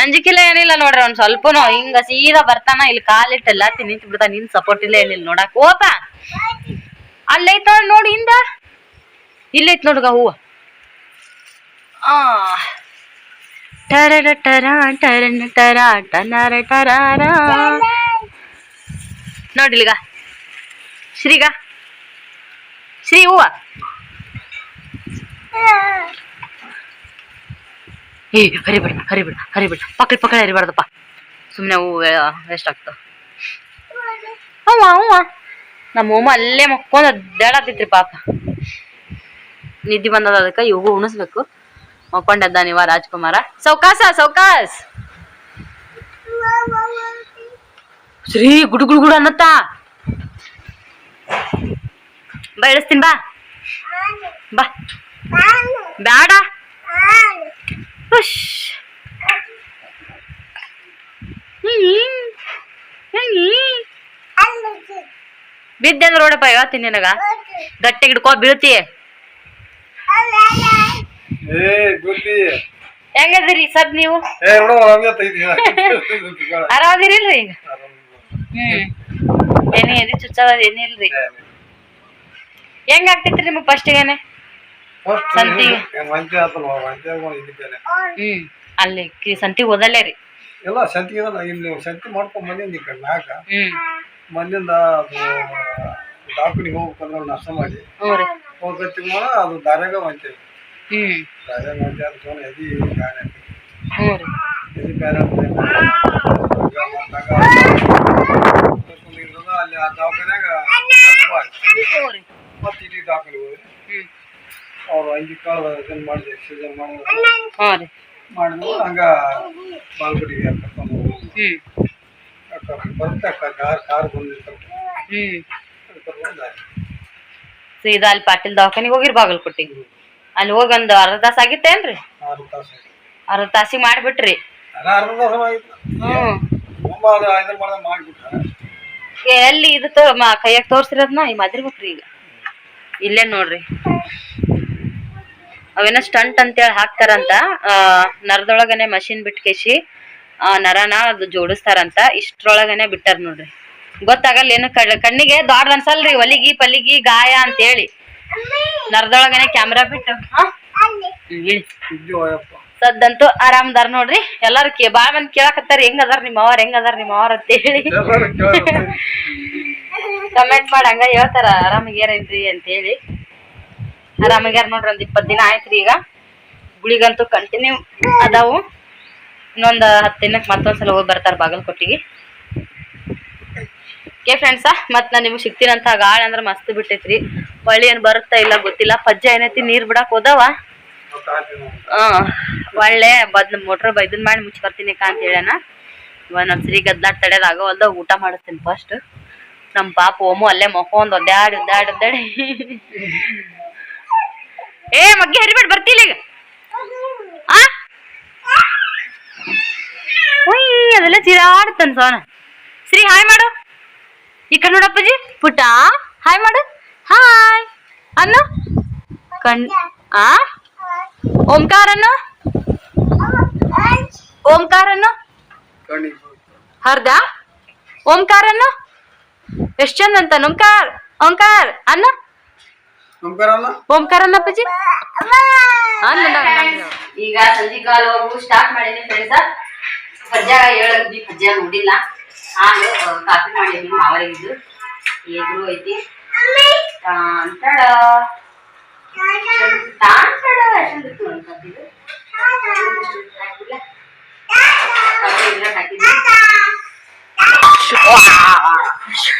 ಅಂಜಿಕಿಲ್ಲ ಏನಿಲ್ಲ ನೋಡ್ರಿ ಒಂದ್ ಸ್ವಲ್ಪನು ಹಿಂಗ ಸೀದಾ ಬರ್ತಾನ ಇಲ್ಲಿ ಕಾಲಿಟ್ಟೆಲ್ಲ ನಿಂತು ಬಿಡ್ತಾನ ನಿನ್ ಸಪೋರ್ಟ್ ಇಲ್ಲ ಏನಿಲ್ಲ ನೋಡಕ್. ಹೋಪ ಅಲ್ಲೈತ್ ನೋಡ್ ಹಿಂದ. ಇಲ್ಲೈತ್ ನೋಡ್ಗ ಹೂವ ಆ. ಟರ ಟರ ಟರಾರ. ನೋಡಿಲ್ಗ ಶ್ರೀಗ. ಶ್ರೀ ಹೂವ. ಏ ಹರಿಬೇಡ ಹರಿಬೇಡ ಹರಿಬೇಡ ಪಕ್ಕಳ ಪಕ್ಕಳ ಹರಿಬಾರ್ದಪ್ಪ. ಸುಮ್ಮನೆ ಹೂವು ಎಷ್ಟಾಗ್ತಾವ ಹೂವ ಅವ್ವ ನಮ್ಮ ಅಮ್ಮ ಅಲ್ಲೇ ಮಕ್ಕೊಂಡು ಅದ್ದಾಡತ್ತಿತ್ರಿ ಪಾಪ. ನಿದ್ದೆ ಬಂದದ ಅದಕ್ಕೆ ಇವು ಉಣಿಸ್ಬೇಕು. ಮಕ್ಕೊಂಡದ್ದ ನೀವ ರಾಜ್ಕುಮಾರ. ಸೌಕಾಸ, ಸೌಕಾಸ್! ಶ್ರೀ ಗುಡು ಗುಡು ಗುಡು ಅನ್ನತ್ತ. ಬಾ, ಇಳಿಸ್ತೀನಿ, ಬಾ. ಬಾ. ಬೇಡ. ಹ್ಮ್. ಹ್ಮ್. ಬಿದ್ದೆ ಅಂದ್ರೆ ನೋಡಪ್ಪ ಹೇಳ್ತೀನಿ ನಿನಗ. ಗಟ್ಟಿ ಹಿಡ್ಕೋ ಬೀಳ್ತಿ. ಹೆಂಗದಿರಿ ಸದ್ ನೀವು? ಆರಾಮದಿರಿಲ್ರಿ ಈಗ? ಹ್ಮ್. ಎಣ್ಣೆ ಎದಿ ಚುಚ್ಚದ ಏನಿಲ್ರಿ ಹೆಂಗ ಆಗ್ತೈತ್ರಿ ನಿಮ್ಗೆ ಫಸ್ಟಿಗೆನೆ? ಸಂತಿಗೆ. ಹ್ಮ್. ಅಲ್ಲಿ ಕಿ ಸಂತಿಗೆ ಓದಲ್ಲೇ ರೀ.
ಎಲ್ಲ ಸಂತಿಗೆ ಇಲ್ಲಿ ಸಂತಿ ಮಾಡ್ಕೊಂಡ್ ಬಂದಿ ಕಣ್ಣಾಗ
ಹ್ಮ್.
ಮನೆಯಿಂದ ಅದು ದಾಪಿನಿಗೆ ಹೋಗ್ಬೇಕಂದ್ರೆ ನಷ್ಟ ಮಾಡಿ
ಹ್ಞೂ ರೀ.
ಹೋಗತ್ತಿ ಅದು ದಾರ್ಯಾಗ ಹೊಂಟೇವಿ
ಹ್ಞೂ.
ದಾರ್ಯಾಗ ಹೊಂಟೆ ಅಂತ ಫೋನ್ ಎದಿ ಬ್ಯಾರೆ
ಹ್ಞೂ ರೀ.
ಎದಿ ಬ್ಯಾರೆ ಅಂತ ಅಲ್ಲಿ ಆ ದವಾಖಾನ್ಯಾಗ
ಹ್ಞೂ
ಮತ್ತೆ ಇಡೀ ದಾಖಲೆ ಹೋಗಿ ಅವ್ರು ಅಂಗಿ ಕಾಳು ಇದನ್ನ ಮಾಡಿದೆ ಎಕ್ಸರ್ಸೈಸ್ ಮಾಡಿದ್ರು
ಹ್ಞೂ
ಮಾಡಿದ್ರು ಹಂಗ ಬಾಲ್ಗುಡಿಗೆ ಕರ್ಕೊಂಡು ಹೋಗಿ
ಹ್ಮ್ ಹ್ಮ್. ಅಲ್ಲಿ ಪಾಟೀಲ್ ದವಾಖಾನಿಗೆ ಹೋಗಿರ್ ಬಾಗಲಕೋಟಿಗೆ ಅಲ್ಲಿ ಹೋಗಿ ಒಂದು ಅರ್ಧ ತಾಸು ಆಗಿತ್ತೇನ್ರಿ ಅರ್ಧ ತಾಸಿಗೆ ಮಾಡಿಬಿಟ್ರಿ. ಎಲ್ಲಿ ಇದು ತೋ ಕೈಯಾಗ ತೋರ್ಸಿರೋದ್ನ ಈ ಮದ್ರಿಬೇಕ್ರಿ ಈಗ. ಇಲ್ಲೇ ನೋಡ್ರಿ. ಅವೇನೋ ಸ್ಟಂಟ್ ಅಂತೇಳಿ ಹಾಕ್ತಾರಂತ. ನರದೊಳಗನೆ ಮಷಿನ್ ಬಿಟ್ಕೇಸಿ ಆ ನರನ ಅದು ಜೋಡಿಸ್ತಾರಂತ, ಇಷ್ಟ್ರೊಳಗನೆ ಬಿಟ್ಟಾರ ನೋಡ್ರಿ. ಗೊತ್ತಾಗಲ್ಲ ಏನು ಕಣ್ಣಿಗೆ ದೊಡ್ಡ ಅನ್ಸಲ್ರಿ, ಒಲಿಗಿ ಪಲಿಗಿ ಗಾಯ ಅಂತ ಹೇಳಿ ನರದೊಳಗನೆ ಕ್ಯಾಮ್ರಾ ಬಿಟ್ಟು. ಸದ್ದಂತೂ ಆರಾಮದಾರ ನೋಡ್ರಿ. ಎಲ್ಲಾರು ಕೇ, ಬಾಳ ಮಂದಿ ಕೇಳಕತ್ತಾರ ಹೆಂಗ್ ಅದಾರ ನಿಮ್ಮ ಅವ್ರ ಹೆಂಗ್ ಅದಾರ ನಿಮ್ಮ ಅವ್ರ ಅಂತ ಹೇಳಿ. ಕಮೆಂಟ್ ಮಾಡಿ, ಹಂಗ ಹೇಳ್ತಾರ, ಆರಾಮಾಗ್ಯಾರೇನ್ರಿ ಅಂತ ಹೇಳಿ ಆರಾಮಾಗ್ಯಾರ ನೋಡ್ರಿ, ಒಂದ್ ಇಪ್ಪತ್ ದಿನ ಆಯ್ತ್ರಿ ಈಗ. ಗುಳಿಗಂತೂ ಕಂಟಿನ್ಯೂ ಅದಾವು. ಇನ್ನೊಂದ್ ಹತ್ತು ದಿನಕ್ಕೆ ಮತ್ತೊಂದ್ಸಲ ಹೋಗಿ ಬರ್ತಾರೆ ಬಾಗಲಕೋಟಿಗೆ ಓಕೆ ಫ್ರೆಂಡ್ಸ ಮತ್ ನಾ ನಿಮ್ಗೆ ಸಿಗ್ತೀನಂತ ಗಾಳಿ ಅಂದ್ರೆ ಮಸ್ತ್ ಬಿಟ್ಟೈತ್ರಿ. ಹೊಳ್ಳಿ ಏನ್ ಬರುತ್ತಾ ಇಲ್ಲ ಗೊತ್ತಿಲ್ಲ. ಪಜ್ಜ ಏನೈತಿ ನೀರ್ ಬಿಡಾಕ್ ಹೋದವ? ಹ, ಒಳ್ಳೆ ಬದ್ ಮೋಟ್ರ್ ಬೈದನ್ ಮಾಡಿ ಮುಚ್ಚಿ ಬರ್ತೀನಿ ಅಂತ ಹೇಳಣ ಇವಾಗ ನಮ್ಮ ಸರಿ ಗದ್ದಲ ಊಟ ಮಾಡಿಸ್ತೀನಿ ಫಸ್ಟ್ ನಮ್ ಪಾಪ ಓಮು ಅಲ್ಲೇ ಮೊಕೊಂದ್ ಒದ್ದಾಡಿ ಒದ್ದಾಡಿ ಒದ್ದಾಡಿ. ಏ, ಮಗ್ಗೆ ಹರಿಬೇಡ ಬರ್ತಿಲ್ಲ ಈಗ ಆ ಉಯ್, ಅದೆಲ್ಲ ಚಿರಾಡ್ತಾನ ಸೋನ. ಶ್ರೀ ಹಾಯ್ ಮಾಡು. ಈ ಕಡೆ ನೋಡಪ್ಪಾಜಿ ಪುಟ್ಟ ಹಾಯ್ ಮಾಡು. ಹಾಯ್. ಅನ್ನು. ಕಣ್ ಆ? ಓಂಕಾರ ಅನ್ನು.
ಓಂಕಾರ ಅನ್ನು.
ಹರ್ದ? ಓಂಕಾರನ್ನು ಎಷ್ಟ್ ಚಂದ ಅಂತ ಓಂಕಾರ ಓಂಕಾರ ಅನ್ನ. ಓಂಕಾರ ಅಪ್ಪಾಜಿ. ಈಗ ಸಂಜೆ ಕಾಲು ಸ್ಟಾರ್ಟ್ ಮಾಡಿದ್ದೀನಿ ಫ್ರೆಂಡ್ಸ ಪಜ್ಜಾಗ ಹೇಳದ್ವಿ ಪಜ್ಜ ನೋಡಿಲ್ಲ. ನಾನು ಆ, ಕಾಫಿ ಮಾಡಿದ್ವಿ ಮಾವರಿಗಿದ್ದು ಎದುರು ಐತಿ? ತಾಂತಡ ತಾಂತಡ.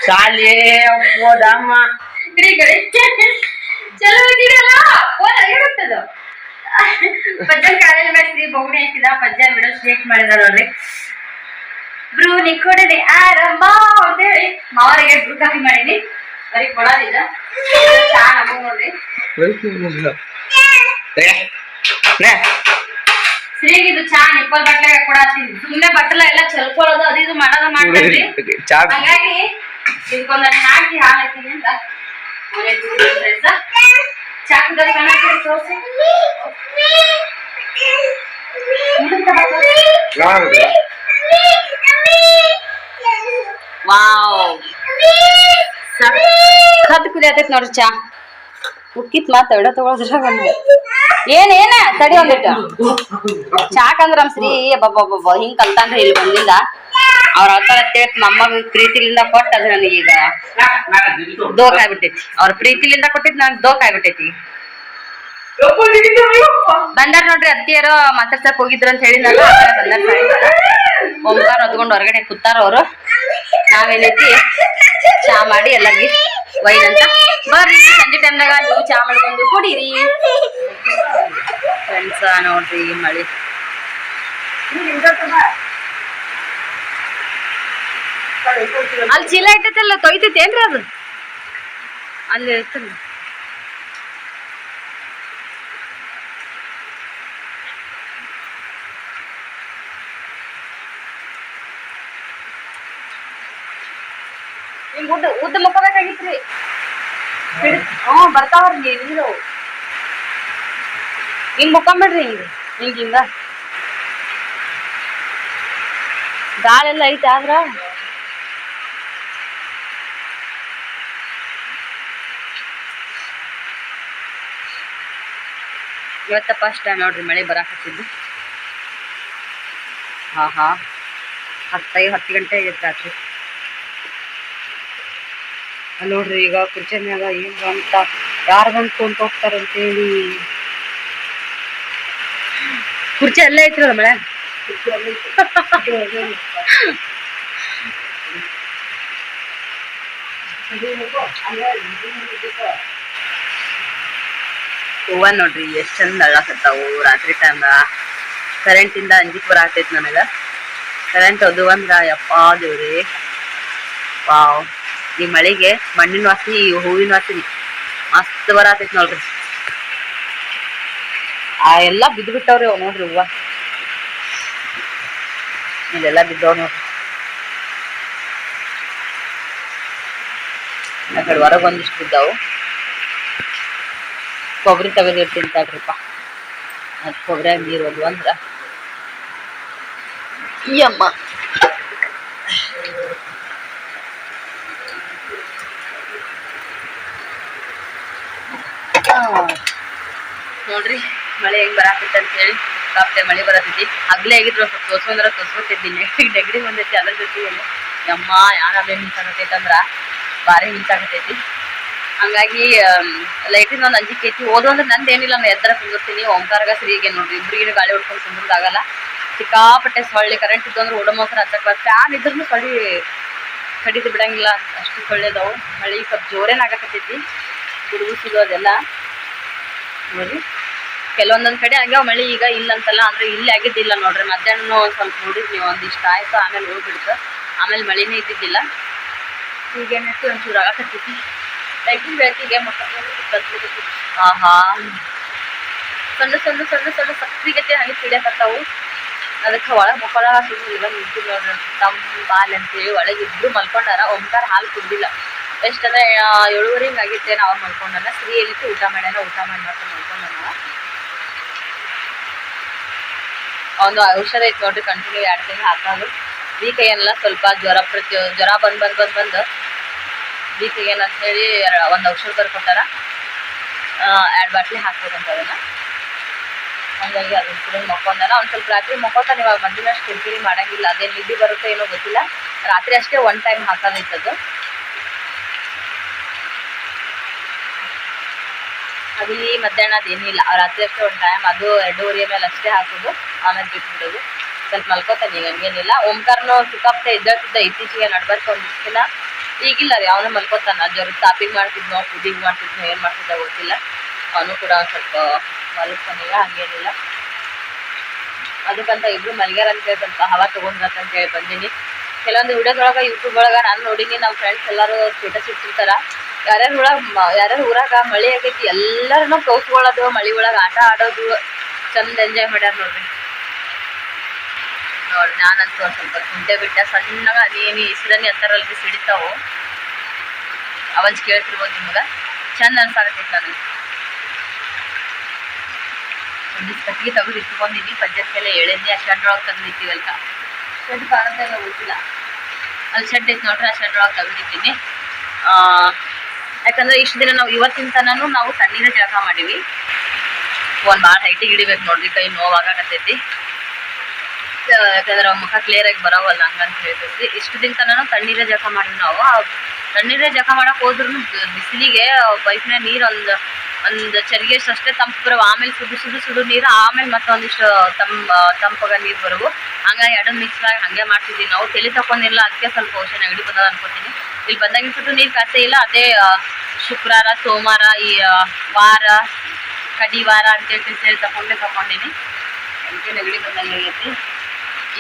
ಶಾಲೆ ಹೋದಮ್ಮ. ಚಲೋ ಇದ್ದೀರಲ್ಲ ಹೋದ ಆಗಿರುತ್ತದ ಪಜ್ಜನ್ ಕಾಲೇಜ್ ಶ್ರೀ ಬೊಗಣಿ ಹಾಕಿದ ಪಜ್ಜ ಬಿಡೋ ಸ್ಟ್ರೇಟ್ ಮಾಡಿದ ನೋಡ್ರಿ. ಬ್ರೂ ನೀ ಆರಮ್ಮ ಆರಂಭ ಅಂತ ಹೇಳಿ ಮಾವರಿಗೆ ಬ್ರೂ ಕಾಫಿ ಮಾಡೀನಿ ಬರೀ ಕೊಡೋದಿಲ್ಲ ಚಾ ನಮಗ್ ನೋಡ್ರಿ. ಚಾ ನಿಪ್ಪಲ್ ಬಟ್ಲೆ ಕೊಡತ್ತೀನಿ. ಸುಮ್ನೆ ಬಟ್ಟಲ ಎಲ್ಲ ಚಲ್ಕೊಳ್ಳೋದು ಅದು ಇದು ಮಾಡೋದ ಮಾಡ್ತೀವಿ ಹಾಗಾಗಿ ಇದಕ್ಕೊಂದ್ ಹಾಕಿ ಹಾಲು ಹಾಕಿನಿ ಅಂತ ಮನೆ ಚಾ ಕುದಲ್ ಕಾಣತ್ತೀರಿ ತೋರ್ಸಿ ವಾವ್ ಸತ್ ಕುದಿಯತೈತ್ ನೋಡ್ರಿ ಚಾ ಉಕ್ಕಿತ್ ಮಾತ ಎಡ ತಗೊಳದ್ರಾಗ ಏನ್ ಏನ ತಡಿ ಒಂದಿಟ್ಟು ಚಾಕಂದ್ರ ಶ್ರೀ ಬಬ್ಬ ಹಿಂಗ್ ಕಲ್ತಾನ್ರಿ ಇಲ್ಲಿ ಬಂದಿಲ್ಲ ಅವ್ರ ಅವತಾರ ಅಂತೇಳಿ ನಮ್ಮಗ ಪ್ರೀತಿಲಿಂದ ಕೊಟ್ಟ ಅದ ನನಗೀಗ. ದೋಖ ಆಗ್ಬಿಟ್ಟೈತಿ ಅವ್ರ ಪ್ರೀತಿಲಿಂದ ಕೊಟ್ಟಿದ್ ನನ್ ದೋಖ ಆಗ್ಬಿಟ್ಟೈತಿ ಬಂದಾರ ನೋಡ್ರಿ ಅತ್ತಿಯರು ಮಾತಾಡ್ಸಕ್ ಹೋಗಿದ್ರು ಅಂತ ಹೇಳಿ ನಾನು ಬಂದಾರ ಹೊತ್ಕೊಂಡ್ ಹೊರಗಡೆ ಕೂತಾರ ಅವರು. ನಾವೇನೈತಿ? ಚಾ ಮಾಡಿ ಎಲ್ಲ ವೈನ್ ಅಂತ. ಬರ್ರಿ, ಸಂಜೆ ಟೈಮ್ನಾಗ ನೀವು ಚಾ ಮಾಡ್ಕೊಂಡು ಕುಡೀರಿ. ಫ್ರೆಂಡ್ಸ ನೋಡ್ರಿ ಮಳಿ. ಅಲ್ಲಿ ಚೀಲ ಇಟ್ಟೈತಲ್ಲ ತೊಯ್ತೈತೇನ್ರಿ ಅದು? ಅಲ್ಲಿ ಇರ್ತಲ್ಲ ಹಿಂಗ್ ಉದ್ದ ಉದ್ದ ಮುಖಬೇಕಾಗಿತ್ರಿ ಹ್ಞೂ ಬರ್ತಾವ್ರಿ ನೀರು ಹಿಂಗ್ ಮುಕ್ಕೊಂಬಿಡ್ರಿ ಹಿಂಗ್ ಹಿಂಗ ಹಿಂಗ. ಗಾಳೆಲ್ಲ ಐತೆ ಆದ್ರ? ಇವತ್ತ ಫಸ್ಟ್ ನೋಡ್ರಿ ಮಳೆ ಬರಾಕತ್ತಿದ್ದು ಹಾ ಹಾ ಹತ್ತೈದು ಹತ್ತು ಗಂಟೆ ಆಗೈತೆ ರಾತ್ರಿ. ಅಲ್ಲಿ ನೋಡ್ರಿ ಈಗ ಕುರ್ಚಿ ಮ್ಯಾಗ ಹಿಂಗ ಅಂತ ಯಾರು ಬಂದು ಕುಂತ ಹೋಗ್ತಾರಂತೇಳಿ ಕುರ್ಚಿ ಅಲ್ಲೇ ಐತ್ರಲ್ಲ ಮಳೆ. ಹೂವ ನೋಡ್ರಿ, ಎಷ್ಟ್ ಚಂದ ಅಳ್ಳಾಕತ್ತಾವು ರಾತ್ರಿ ಟೈಮ್ ಕರೆಂಟ್ ಇಂದ ಅಂಜಿಕ್ ಬರಾತೈತ್ ನನಗ ಕರೆಂಟ್ ಅದು ಅಂದ್ರ, ಯಪ್ಪಾ ದೇವ್ರಿ. ವಾವ್. ಈ ಮಳೆಗೆ ಮಣ್ಣಿನ ವಾಸಿ ಹೂವಿನ ವಾಸಿನಿ ಮಸ್ತ್ ಬರಾತೈತ್ ನೋಡ್ರಿ. ಆ ಎಲ್ಲಾ ಬಿದ್ದು ಬಿಟ್ಟವ್ರಿ ಅವ್ ನೋಡ್ರಿ ಹೂವ. ಇಲ್ಲೆಲ್ಲ ಬಿದ್ದವ್ ನೋಡ್ರಿ. ಆ ಕಡೆ ಹೊರಗೆ ಒಂದಿಷ್ಟು ಬಿದ್ದಾವು. ಕೊಬ್ಬರಿ ತೆಗೆದಿರ್ತೀನಿ ತಡ್ರಿಪ್ಪ ಅದು ಕೊಬ್ಬರಿಯಾಗ ನೀರು ಒಂದು ಅಂದ್ರ. ಯಮ್ಮ. ಅಮ್ಮ ನೋಡ್ರಿ, ಮಳೆ ಹೆಂಗ್ ಬರಾಕೈತೆ ಅಂತ ಹೇಳಿ. ಕಾಪ್ತೆ ಮಳೆ ಬರತೈತಿ. ಹಗ್ಲೇ ಆಗಿದ್ರು ಸ್ವಲ್ಪ ತೋರ್ಸು ಅಂದ್ರ ತೋರ್ಸ್ಕೊತಿದ್ದಿ. ನೆಕ್ಸ್ಟ್ ನೆಗಡಿ ಬಂದೈತಿ ಅದ್ರ ಜೊತೆಗೆ ಯಮ್ಮ ಯಾರಾದ್ರೆ ನಿಂತಾಕತೈತಿ ಅಂದ್ರ ಭಾರಿ ನಿಂತಾಕತೈತಿ ಹಂಗಾಗಿ ಲೈಟಿನ ಒಂದು ಅಂಜಿಕೆ ಐತಿ. ಓದು ಅಂದ್ರೆ ನಂದು ಏನಿಲ್ಲ ನಾನು ಎದ್ದರ ಕುಂದಿರ್ತೀನಿ. ಓಂಕಾರಗ ಶ್ರೀಗೆ ನೋಡ್ರಿ ಇಬ್ಬರಿಗೆ ಗಾಳಿ ಹೊಡ್ಕೊಂಡು ಕುಂದ್ರದಾಗಲ್ಲ ಸಿಕ್ಕಾಪಟ್ಟೆ ಸೊಳ್ಳೆ ಕರೆಂಟ್ ಇದ್ದು ಅಂದ್ರೆ ಓಡಮೋಸ್ರ ಹತ್ತಕ್ಕೆ ಫ್ಯಾನ್ ಇದ್ರೂ ಸೊಳ್ಳಿ ಕಡಿದು ಬಿಡಂಗಿಲ್ಲ. ಅಷ್ಟು ಸೊಳ್ಳೆದವು. ಮಳೆ ಸ್ವಲ್ಪ ಜೋರೇನ ಆಗಕತ್ತೈತಿ. ಗುಡುಗು ಸಿಗೋದೆಲ್ಲ ನೋಡ್ರಿ ಕೆಲವೊಂದೊಂದು ಕಡೆ ಆಗ್ಯಾವ ಮಳೆ ಈಗ ಇಲ್ಲ ಅಂತಲ್ಲ, ಅಂದ್ರೆ ಇಲ್ಲಿ ಆಗಿದ್ದಿಲ್ಲ ನೋಡ್ರಿ. ಮಧ್ಯಾಹ್ನ ಒಂದು ಸ್ವಲ್ಪ ನೋಡಿದ್ವಿ ಒಂದಿಷ್ಟ ಆಯ್ತು, ಆಮೇಲೆ ಹೋಗ್ಬಿಡ್ತು. ಆಮೇಲೆ ಮಳೆನೇ ಇದ್ದಿದ್ದಿಲ್ಲ. ಈಗೇನಿತ್ತು ಒಂಚೂರು ಆಗಕತ್ತೈತಿ. ಬೆಳಕಿನ ಬೆಳಕಿಗೆ ಆಹಾ ಸಣ್ಣ ಸಣ್ಣ ಸಣ್ಣ ಸಣ್ಣ ಸಕ್ರಿಗತೆ ಹಂಗೆ ಸಿಡಿಯಕತ್ತಾವು ಅದಕ್ಕೆ ಒಳಗೆ ಮಕ್ಕಳ ಸುಮ್ಮನೆ ನಿಂತು ನೋಡ್ರಿ. ತಮ್ಮ ಬಾಲ್ ಅಂತೇಳಿ ಒಳಗೆ ಇಬ್ರು ಮಲ್ಕೊಂಡಾರ ಒಂಥರ ಹಾಲು ಕುಡ್ದಿಲ್ಲ. ಎಷ್ಟಂದ್ರೆ ಏಳುವರಿ ಹಿಂಗೆ ಆಗಿತ್ತೆ ನಾವು ಮಲ್ಕೊಂಡಾನ ಸ್ತ್ರೀ ಏನಿತ್ತು ಊಟ ಮಾಡ್ಯಾನ, ಊಟ ಮಾಡಿ ಮಾಡ್ಕೊಂಡು ಒಂದು ಔಷಧ ಐತೆ ನೋಡ್ರಿ ಕಂಟಿನ್ಯೂ ಎರಡು ತಿಂಗಳು ಹಾಕೋದು. ವೀಕ್ ಏನಿಲ್ಲ ಸ್ವಲ್ಪ ಜ್ವರ ಪ್ರತಿ ಜ್ವರ ಬಂದ್ ಬಂದ್ ಬಂದ್ ಬಂದು ಏನಂತ ಹೇಳಿ ಒಂದು ಔಷಧ ಬರ್ಕೊಟ್ಟಾರ ಎರಡು ಬಾಟ್ಲಿ ಹಾಕ್ಬೇಕಂತ ಅದನ್ನು. ಹಂಗಾಗಿ ಅದನ್ನ ಕೂಡ ಮಕ್ಕೊಂಡಾನ. ಒಂದು ಸ್ವಲ್ಪ ರಾತ್ರಿ ಮಕ್ಕೋತಾನೆ ನೀವು ಮೊದಲಿನ ಅಷ್ಟು ಕಿರಿಕಿರಿ ಮಾಡೋಂಗಿಲ್ಲ. ಅದೇ ನಿದ್ದೆ ಬರುತ್ತೆ ಏನೋ ಗೊತ್ತಿಲ್ಲ. ರಾತ್ರಿ ಅಷ್ಟೇ ಒನ್ ಟೈಮ್ ಹಾಕೋದೈತದು ಅಲ್ಲಿ ಮಧ್ಯಾಹ್ನ ಅದೇನಿಲ್ಲ ರಾತ್ರಿ ಅಷ್ಟೇ ಒಂದು ಟೈಮ್ ಅದು ಎರಡೂವರೆ ಮೇಲೆ ಅಷ್ಟೇ ಹಾಕೋದು. ಆಮೇಲೆ ಬಿಟ್ಬಿಡೋದು. ಸ್ವಲ್ಪ ಮಲ್ಕೋತಾನೆ ಈಗ ಹಂಗೇನಿಲ್ಲ. ಓಂಕಾರನು ಸಿಕ್ಕಾಪಟ್ಟೆ ಇದ್ದಕ್ಕಿದ್ದ ಇತ್ತೀಚೆಗೆ ನಡ್ಬರ್ಕ ಒಂದಿಷ್ಟು ದಿನ. ಈಗಿಲ್ಲ ರೀ, ಅವನು ಮಲ್ಕೋತಾನ. ಜ್ವರ ತಾಪಿಂಗ್ ಮಾಡ್ತಿದ್ನೋ ಕುದಿಗೆ ಮಾಡ್ತಿದ್ನೋ, ಏನು ಮಾಡ್ತಿದ್ದ ಗೊತ್ತಿಲ್ಲ. ಅವನು ಕೂಡ ಸ್ವಲ್ಪ ಮಲ್ಕೊನಿಲ್ಲ ಹಂಗೇನಿಲ್ಲ. ಅದಕ್ಕಂತ ಇಬ್ರು ಮಲ್ಗ್ಯಾರ ಅಂತ ಹೇಳಿ ಸ್ವಲ್ಪ ಹವಾ ಅಂತ ಹೇಳಿ ಬಂದೀನಿ. ಕೆಲವೊಂದು ವಿಡಿಯೋದೊಳಗೆ ಯೂಟ್ಯೂಬ್ ಒಳಗ ನಾನು ನೋಡೀನಿ ನಮ್ಮ ಫ್ರೆಂಡ್ಸ್ ಎಲ್ಲರೂ ಸ್ಟೇಟಸ್ ಇಟ್ಟಿರ್ತಾರ. ಯಾರ್ಯಾರ ಒಳಗ ಯಾರ್ಯಾರ ಊರಾಗ ಮಳೆ ಆಗೈತಿ ಎಲ್ಲರನ್ನೂ ತೋರ್ಸ್ಕೊಳ್ಳೋದು ಮಳಿ ಒಳಗೆ ಆಟ ಆಡೋದು, ಚಂದ ಎಂಜಾಯ್ ಮಾಡ್ಯಾರ ನೋಡ್ರಿ. ನೋಡಿ ನಾನಂತೂ ಸ್ವಲ್ಪ ಕುಂಟೆ ಬಿಟ್ಟ ಸಣ್ಣಗ ಅದೇನು ಇಸ್ರನಿ ಅಂತಾರಲ್ರಿ ಸಿಡಿತಾವು ಅವಂಜ್ ಕೇಳ್ತಿರ್ಬೋದು ನಿಮ್ಗೆ. ಚಂದ ಅನ್ಸಾಕತ್ತೈತಿ ನನಗೆ. ಒಂದಿಷ್ಟು ಕಟ್ಟಿಗೆ ತೆಗೆದು ಇಟ್ಕೊಂಡಿನಿ ಪಂಚಾಯತ್ಗೆಲ್ಲ ಎಳೆನಿ ಆ ಶೆಡ್ ಒಳಗೆ ತೆಗೆದಿಟ್ಟಿವಲ್ಕ ಶೆಡ್ ಕಾಣುತ್ತೆ ಎಲ್ಲ ಗೊತ್ತಿಲ್ಲ. ಅಲ್ಲಿ ಶೆಡ್ ಐತೆ ನೋಡ್ರಿ ಆ ಶೆಡ್ ಒಳಗೆ ತೆಗೆದಿಟ್ಟಿನಿ ಯಾಕಂದ್ರೆ ಇಷ್ಟು ದಿನ ನಾವು ಇವತ್ತಿನ ತನನು ನಾವು ತಣ್ಣೀರ ಜಳಕ ಮಾಡೀವಿ. ಒಂದು ಭಾಳ ಹೈಟಿಗೆ ಹಿಡಿಬೇಕು ನೋಡ್ರಿ ಕೈ ನೋವಾಗಕತ್ತೈತಿ ಯಾಕಂದ್ರೆ ಮುಖ ಕ್ಲಿಯರ್ ಆಗಿ ಬರೋವಲ್ಲ ಹಂಗಂತ ಹೇಳ್ತೈತಿ ಇಷ್ಟು ದಿನ ನಾನು ತಣ್ಣೀರ ಜಕ ಮಾಡಿದ್ವಿ ನಾವು. ತಣ್ಣೀರ ಜಳಕ ಮಾಡಕ್ ಹೋದ್ರು ಬಿಸಿಲಿಗೆ ಪೈಪ್ನ ನೀರು ಒಂದು ಒಂದು ಚರಿಗೆ ಅಷ್ಟೇ ತಂಪು ಬರವು. ಆಮೇಲೆ ಸುಡು ಸುಡು ಸುಡು ನೀರು, ಆಮೇಲೆ ಮತ್ತೊಂದಿಷ್ಟು ತಂಪ, ತಂಪಾಗ ನೀರು ಬರವು. ಹಂಗಾಗಿ ಎರಡು ಮಿಕ್ಸ್ ಆಗಿ ಹಂಗೆ ಮಾಡ್ತಿದ್ವಿ. ನಾವು ತಲೆ ತಕೊಂಡಿಲ್ಲ ಅದಕ್ಕೆ ಸ್ವಲ್ಪ ಔಷಧ ನೆಗಡಿ ಬಂದದ ಅನ್ಕೋತೀನಿ. ಇಲ್ಲಿ ಬಂದಾಗಿನ ಸುಟ್ಟು ನೀರು ಕಾಸೇ ಇಲ್ಲ. ಅದೇ ಶುಕ್ರವಾರ ಸೋಮವಾರ, ಈ ವಾರ ಕಡಿವಾರ ಅಂತೇಳಿ ಹೇಳಿ ತಕೊಂಡೇ ತಕೊಂಡಿನಿ ಅದಕ್ಕೆ ನೆಗಡಿ ಬಂದಂಗೆ ಆಗೈತಿ.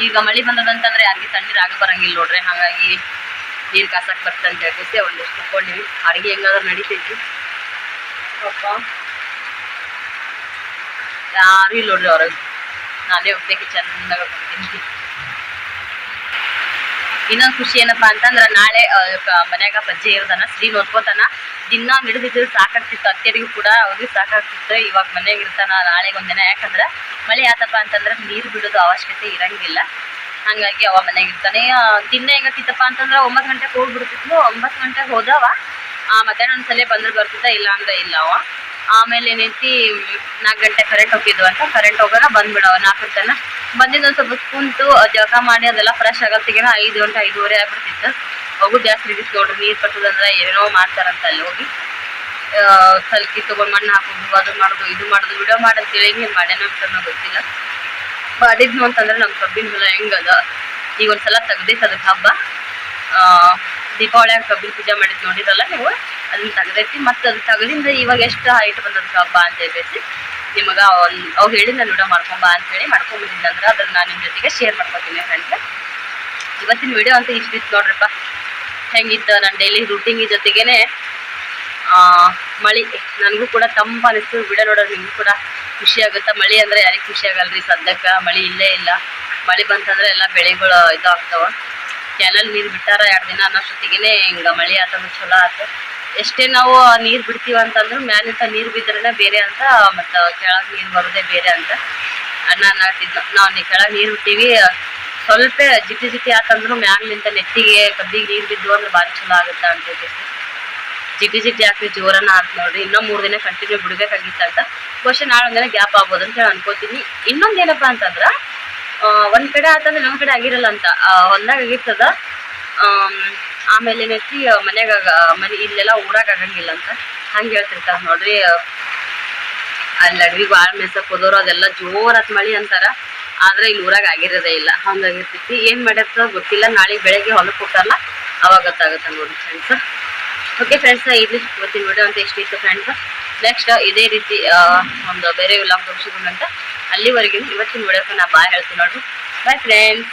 ಈಗ ಮಳಿ ಬಂದದಂತಂದ್ರೆ ಯಾರಿಗೆ ತಣ್ಣೀರು ಆಗ ಬರಂಗಿಲ್ಲ ನೋಡ್ರಿ. ಹಾಗಾಗಿ ನೀರ್ ಕಾಸಕ್ ಬರ್ತ ಅಂತ ಹೇಳ್ತೈತಿ ಒಂದಿಷ್ಟು ತಕೊಂಡಿವಿ ಅಡುಗೆ ಹೆಂಗಾದ್ರೂ ನಡೀತೈತಿ. ಪಾಪ ಯಾರು ಇಲ್ಲ ನೋಡ್ರಿ ಅವ್ರಿಗೆ. ನಾನೇ ಒಬ್ಬಕ್ಕೆ ಚೆನ್ನಾಗ ಬರ್ತೀನಿ ಇನ್ನೊಂದು ಖುಷಿ ಏನಪ್ಪಾ ಅಂತಂದ್ರೆ ನಾಳೆ ಮನ್ಯಾಗ ಪಜ್ಜೆ ಇರ್ತಾನ ಶ್ರೀ ನೋಡ್ಕೋತಾನ ದಿನ ನಡೆದಿದ್ರು ಸಾಕಾಗ್ತಿತ್ತು. ಅತ್ತೆರಿಗೂ ಕೂಡ ಅವ್ರಿಗೆ ಸಾಕಾಗ್ತಿತ್ತು. ಇವಾಗ ಮನೆಗೆ ಇರ್ತಾನ ನಾಳೆಗೆ ಒಂದಿನ ಯಾಕಂದ್ರೆ ಮಳೆ ಆತಪ್ಪ ಅಂತಂದ್ರೆ ನೀರು ಬಿಡೋದು ಅವಶ್ಯಕತೆ ಇರಂಗಿಲ್ಲ. ಹಂಗಾಗಿ ಅವ ಮನೆಗೆ ಇರ್ತಾನೆ ದಿನ ಹೆಂಗಾಗ್ತಿತ್ತಪ್ಪ ಅಂತಂದ್ರೆ ಒಂಬತ್ತು ಗಂಟೆಗೆ ಹೋಗ್ಬಿಡ್ತಿದ್ಲು. ಒಂಬತ್ತು ಗಂಟೆಗೆ ಹೋದವ. ಆ, ಮಧ್ಯಾಹ್ನ ಒಂದ್ಸಲ ಬಂದ್ರೆ ಬರ್ತಿದ್ದ ಇಲ್ಲ ಅಂದ್ರೆ ಇಲ್ಲ ಅವ ಆಮೇಲೆ ಏನೈತಿ ನಾಲ್ಕು ಗಂಟೆ ಕರೆಂಟ್ ಹೋಗಿದ್ವು ಅಂತ ಕರೆಂಟ್ ಹೋಗೋಣ ಬಂದ್ಬಿಡವ ನಾಲ್ಕು ಜನ ಬಂದಿದ್ದು ಸ್ವಲ್ಪ ಕುಂತು ಜಳಕ ಮಾಡಿ ಅದೆಲ್ಲ ಫ್ರೆಶ್ ಆಗತ್ತಿಗೆನ ಐದು ಗಂಟೆ, ಐದೂವರೆ ಆಗ್ಬಿಡ್ತಿತ್ತು. ಹೋಗು ಜಾಸ್ತಿ ಬಿಸಿ ನೋಡ್ರಿ ನೀರು ಕಟ್ಟೋದಂದ್ರೆ ಏನೇನೋ ಮಾಡ್ತಾರಂತ ಅಲ್ಲಿ ಹೋಗಿ. ಸಲ್ಕಿ ತಗೊಂಡ್ ಮಣ್ಣು ಹಾಕೋದು, ಅದು ಮಾಡೋದು, ಇದು ಮಾಡೋದು, ವಿಡಿಯೋ ಮಾಡಂತೇಳಿ ಹಿಂಗೆ ಮಾಡ್ಯಾನ ಅಂತ ನಂಗ್ ಗೊತ್ತಿಲ್ಲ. ಮಾಡಿದ್ನು ಅಂತಂದ್ರೆ ನಮ್ಮ ಕಬ್ಬಿನ ಹೆಂಗದ ಈಗ ಒಂದ್ಸಲ ತೆಗ್ದೈತೆ ಅದಕ್ಕೆ ಹಬ್ಬ. ದೀಪಾವಳಿಯಾಗ ಕಬ್ಬಿನ ಪೂಜೆ ಮಾಡಿದ್ ನೋಡಿರಲ್ಲ ನೀವು? ಅದನ್ನ ತೆಗ್ದೈತಿ. ಮತ್ತೆ ಅದು ತಗದಿಂದ ಇವಾಗ ಎಷ್ಟು ಹೈಟ್ ಬಂದದ ಹಬ್ಬ ಅಂತ ಹೇಳ್ಬೇಕು ನಿಮಗೆ ಅವ್ ಹೇಳಿ ನಾನು ವಿಡಿಯೋ ಮಾಡ್ಕೊಂಬ ಅಂತ ಹೇಳಿ ಮಾಡ್ಕೊಂಬಂದಿದ್ದಂದ್ರೆ ಅದನ್ನ ನಾನು ನಿಮ್ಮ ಜೊತೆಗೆ ಶೇರ್ ಮಾಡ್ಕೊತೀನಿ ಫ್ರೆಂಡ್ಸ್ ಇವತ್ತಿನ ವಿಡಿಯೋ ಅಂತ ಇಷ್ಟಿತ್ತು ನೋಡ್ರಪ್ಪ. ಹೆಂಗಿತ್ತು ನನ್ನ ಡೈಲಿ ರೂಟೀನ್ ಜೊತೆಗೇನೆ ಆ, ಮಳಿ. ನನಗೂ ಕೂಡ ತಂಪ ಅನಿಸ್ತು. ವಿಡಿಯೋ ನೋಡೋದು ನಿಮಗೂ ಕೂಡ ಖುಷಿ ಆಗುತ್ತೆ? ಮಳಿ ಅಂದ್ರೆ ಯಾರಿಗೆ ಖುಷಿ ಆಗಲ್ರಿ ಸದ್ಯಕ್ಕೆ? ಮಳಿ ಇಲ್ಲೇ ಇಲ್ಲ. ಮಳಿ ಬಂತಂದ್ರೆ ಎಲ್ಲ ಬೆಳೆಗಳು ಇದು ಆಗ್ತಾವ ಕ್ಯಾನಲ್ ನೀರು ಬಿಟ್ಟಾರ ಎರಡು ದಿನ ಅನ್ನೋಷ್ಟೊತ್ತಿಗೆ ಹಿಂಗೆ ಮಳಿ ಆತಂದ್ರೆ ಚಲೋ ಆತು. ಎಷ್ಟೇ ನಾವು ನೀರು ಬಿಡ್ತೀವಿ ಅಂತಂದ್ರೆ ಮ್ಯಾಲಿಂದ ನೀರು ಬಿದ್ರೇನೆ ಬೇರೆ ಅಂತ, ಮತ್ತು ಕೆಳಗೆ ನೀರು ಬರೋದೇ ಬೇರೆ ಅಂತ ಅಣ್ಣ ಅನ್ನತ್ತಿದ್ನು ನಾವು ಕೆಳಗೆ ನೀರು ಬಿಡ್ತೀವಿ ಸ್ವಲ್ಪ ಜಿಟಿ ಜಿಟಿ ಆತಂದ್ರು ಮ್ಯಾಲಿಂದ ನೆತ್ತಿಗೆ ಕಬ್ಬಿಗೆ ನೀರು ಬಿದ್ದು ಅಂದ್ರೆ ಭಾರಿ ಚಲೋ ಆಗುತ್ತೆ ಅಂತ ಹೇಳ್ತೀವಿ ಜಿಟಿ ಜಿಟಿ ಹಾಕಿ ಜೋರನ್ನ ಆತ್ ನೋಡ್ರಿ. ಇನ್ನೂ ಮೂರು ದಿನ ಕಂಟಿನ್ಯೂ ಬಿಡ್ಬೇಕಾಗಿತ್ತಂತ. ಅಂತ ಬಹುಶಃ ನಾಳೆ ಒಂದಿನ ಗ್ಯಾಪ್ ಆಗ್ಬೋದು ಅಂತ ಹೇಳಿ ಅನ್ಕೋತೀನಿ. ಇನ್ನೊಂದು ಏನಪ್ಪ ಅಂತಂದ್ರ ಒಂದ್ ಕಡೆ ಆತಂದ್ರೆ ನಮ್ಮ ಕಡೆ ಆಗಿರಲ್ಲ ಅಂತ. ಹೊಲ್ದಾಗ ಆಗಿರ್ತದ. ಆಮ್, ಆಮೇಲೆ ಏನೈತಿ ಮನ್ಯಾಗ ಮನೆ ಇಲ್ಲೆಲ್ಲ ಊರಾಗ ಆಗಂಗಿಲ್ಲ ಅಂತ. ಹಂಗೆ ಹೇಳ್ತಿರ್ತಾರ ನೋಡ್ರಿ. ಅಲ್ಲಿ ಅಡವಿಗೆ ಭಾಳ ಮೇಸಕ್ ಹೋದವ್ರು ಅದೆಲ್ಲ ಜೋರಾತ್ ಮಳಿ ಅಂತಾರ. ಆದ್ರೆ ಇಲ್ಲಿ ಊರಾಗ ಆಗಿರೋದೇ ಇಲ್ಲ. ಹಂಗಾಗಿರ್ತೈತಿ ಏನ್ ಮಾಡಿರ್ತದ ಗೊತ್ತಿಲ್ಲ. ನಾಳೆ ಬೆಳಗ್ಗೆ ಹೊಲಕ್ಕೆ ಹೋಗ್ತಾರಲ್ಲ ಅವಾಗ ಗೊತ್ತಾಗುತ್ತೆ ನೋಡಿ ಫ್ರೆಂಡ್ಸ್ ಓಕೆ ಫ್ರೆಂಡ್ಸ್ ಇಲ್ಲಿ ಗೊತ್ತಿನ ನೋಡಿ ಅಂತ ಎಷ್ಟಿತ್ತು ಫ್ರೆಂಡ್ಸ್ ನೆಕ್ಸ್ಟ್ ಇದೇ ರೀತಿ ಒಂದು ಬೇರೆ ವಿಲಾಗ್ ತೋರಿಸಿಕೊಂಡಂತ ಅಲ್ಲಿವರೆಗೂ ಇವತ್ತಿನ ವಿಡಿಯೋಕ್ಕೆ ನಾ ಬಾಯ್ ಹೇಳ್ತೀನಿ ನೋಡ್ರಿ. Bye friends